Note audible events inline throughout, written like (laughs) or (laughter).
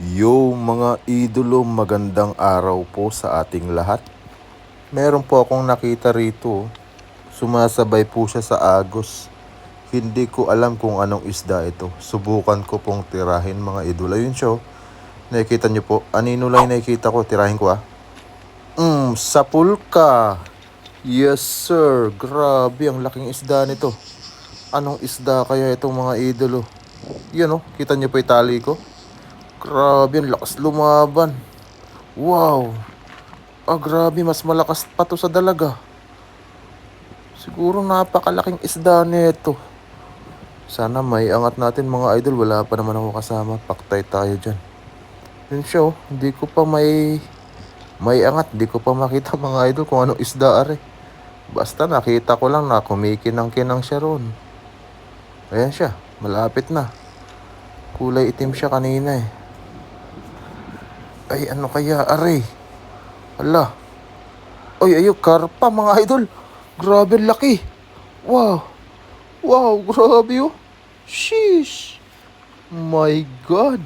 Yo mga idolo, magandang araw po sa ating lahat. Meron po akong nakita rito, sumasabay po siya sa agos. Hindi ko alam kung anong isda ito. Subukan ko pong tirahin mga idolo. Ayun siya. oh. Nakikita niyo po, anino lang nakikita ko, tirahin ko ah. Mm, sapulka. Yes sir, grabe ang laking isda nito. Anong isda kaya itong mga idolo? Yan oh, kita niyo po yung tali ko? Grabe, ang lakas lumaban. Wow. Ah, grabe, mas malakas pa to sa dalaga. Siguro napakalaking isda nito. Sana may angat natin mga idol. Wala pa naman ako kasama. Paktay tayo dyan. Yun siya oh. Hindi ko pa may... May angat. Hindi ko pa makita mga idol kung anong isda are. Basta nakita ko lang na kumikinang-kinang siya ron. Ayan siya. Malapit na. Kulay itim siya kanina eh. Ay, ano kaya, aray? Hala. Ay, ayo, karpa, mga idol. Grabe, laki. Wow. Wow, grabe, oh. Sheesh. My God.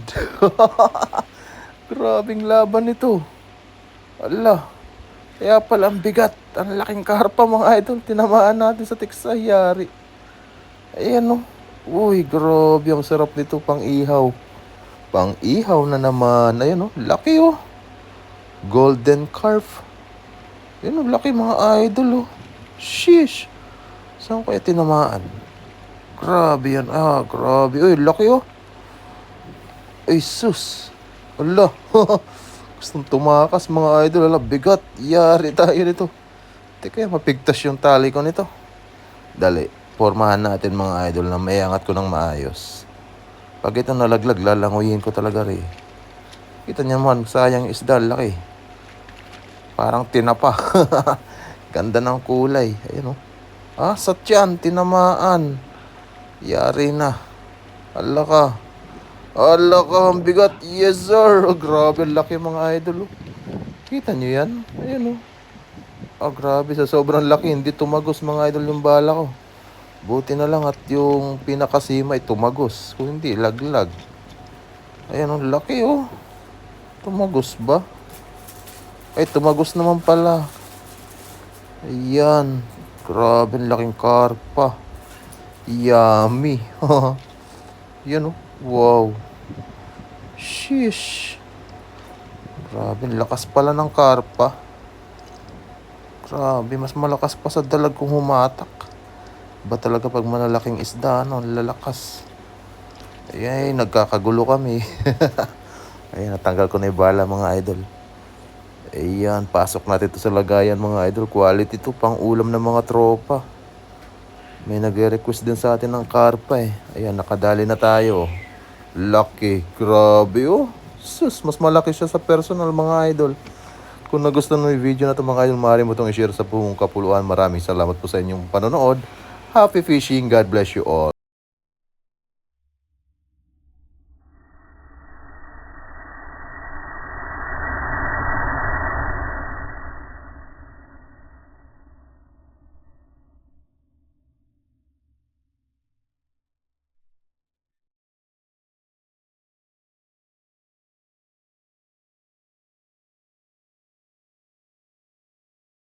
(laughs) Grabing laban nito. Ala. Kaya pala ang bigat. Ang laking karpa, mga idol. Tinamaan natin sa tiksayari. Ayan, oh. Uy, grabe. Ang sarap nito pang ihaw. Pang ihaw na naman. Ayan oh, laki oh. Golden carp. Ayan oh, laki mga idol oh. Sheesh. Saan kaya tinamaan? Grabe yan. Ah, grabe. Uy, laki oh. Ay, sus. Ala. (laughs) Gustong tumakas mga idol. Ala, bigat. Yari tayo nito. Teka, mapigtas yung tali ko nito. Dali. Formahan natin mga idol na may angat ko ng maayos. Pag ito nalaglag, lalanguyin ko talaga rin. Kita niyo man, sayang isda, laki. Parang tinapa. (laughs) Ganda ng kulay. Ayun oh. Ah, satyan, tinamaan. Yari na. Ala ka. Ala ka, ang bigat. Yes, sir. Oh, grabe, laki mga idol. Oh. Kita niyo yan? Ayun oh. Ah, grabe, sa sobrang laki, hindi tumagos mga idol yung bala ko. Buti na lang at yung pinakasima ay tumagos. Kung hindi, laglag. Ayan, ang laki oh. Tumagos ba? Ay, tumagos naman pala. Ayan. Grabe, laking karpa. Yummy. (laughs) Yan oh. Wow. Sheesh. Grabe, lakas pala ng karpa. Grabe, mas malakas pa sa dalag kung humatak. Ba talaga pag malalaking isda, no, lalakas. Ay, nagkakagulo kami. (laughs) Ayan, natanggal ko na yung bala mga idol. Ayan, pasok natin to sa lagayan mga idol. Quality to, pang ulam ng mga tropa. May nag-request din sa atin ng karpa eh. Ayan, nakadali na tayo. Lucky. Grabe oh. Sus, mas malaki siya sa personal mga idol. Kung nagustuhan mo yung video na ito mga idol, maaari mo itong i-share sa buong kapuluan. Maraming salamat po sa inyong panonood. Happy fishing. God bless you all.